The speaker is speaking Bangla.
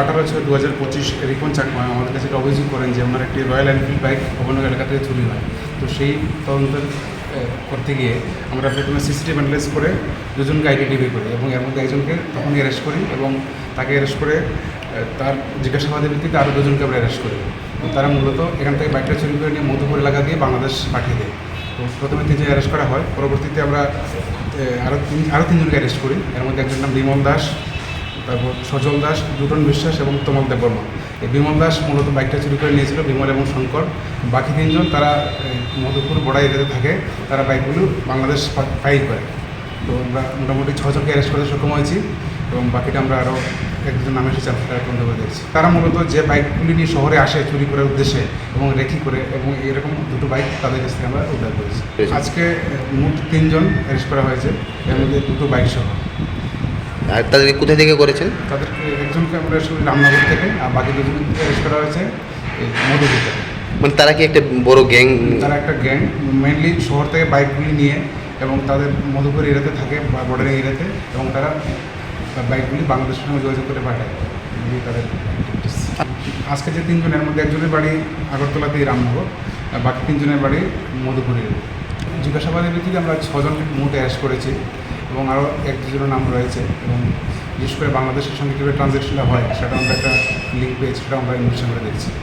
আঠারো ছয় দু হাজার পঁচিশ রিপন চাকমা আমাদের কাছে একটা অভিযোগ করেন যে ওনার একটি রয়্যাল এনফিল্ড বাইক ভবনগর এলাকা থেকে চুরি হয়। তো সেই তদন্তের করতে গিয়ে আমরা প্রথমে সিসিটিভি অ্যানালাইজ করে দুজনকে আইডেন্টিফাই করি এবং এর মধ্যে একজনকে তখন অ্যারেস্ট করি এবং তাকে অ্যারেস্ট করে তার জিজ্ঞাসাবাদের ভিত্তিতে আরও দুজনকে আমরা অ্যারেস্ট করি। তারা মূলত এখান থেকে বাইকটা চুরি করে নিয়ে মধুপুর এলাকা দিয়ে বাংলাদেশ পাঠিয়ে দেয়। তো প্রথমে তিনজন অ্যারেস্ট করা হয়, পরবর্তীতে আমরা আরও তিন, আরও তিনজনকে অ্যারেস্ট করি। এর মধ্যে একজন নাম বিমল দাস তারপর সজল দাস দুটন বিশ্বাস এবং তমল দেববর্মা। এই বিমল দাস মূলত বাইকটা চুরি করে নিয়েছিল বিমল এবং শঙ্কর। বাকি তিনজন তারা মধুপুর বড়া এরিয়াতে থাকে তারা বাইকগুলো বাংলাদেশ ফাইল করে। তো আমরা মোটামুটি ছজনকে অ্যারেস্ট করতে সক্ষম হয়েছি এবং বাকিটা আমরা আরও একজন নামে এসেছে তারা তদন্ত করে দেখছি তারা মূলত যে বাইকগুলি নিয়ে শহরে আসে চুরি করার উদ্দেশ্যে এবং রেখি করে এবং এরকম দুটো বাইক তাদের কাছ থেকে আমরা উদ্ধার করেছি। আজকে মোট তিনজন অ্যারেস্ট করা হয়েছে এর মধ্যে দুটো বাইক সহ আর তাদেরকে কোথা থেকে করেছেন? তাদেরকে একজনকে আমরা রামনগর থেকে আর বাকি দুজনকে অ্যারেস্ট করা হয়েছে মধুপুর থেকে। মানে তারা কি একটা বড় গ্যাং? তারা একটা গ্যাং মেনলি শহর থেকে বাইকগুলি নিয়ে এবং তাদের মধুপুর এরিয়াতে থাকে বা বর্ডার এরিয়াতে এবং তারা বাইকগুলি বাংলাদেশের সঙ্গে যোগাযোগ করে পাঠায়। তাদের আজকে যে তিনজনের মধ্যে একজনের বাড়ি আগরতলাতেই রামনগর আর বাকি তিনজনের বাড়ি মধুপুর এরিয়া জিজ্ঞাসাবাদের ভিত্তিতে আমরা ছজনকে মোট অ্যারেস্ট করেছি। এবং আরও এক দুজনের নাম রয়েছে এবং বিশেষ করে বাংলাদেশের সঙ্গে কীভাবে ট্রানজ্যাকশনটা হয় সেটা আমরা একটা লিঙ্ক পেয়েছি সেটা আমরা ইনভেস্টিগেশন করে দেখছি।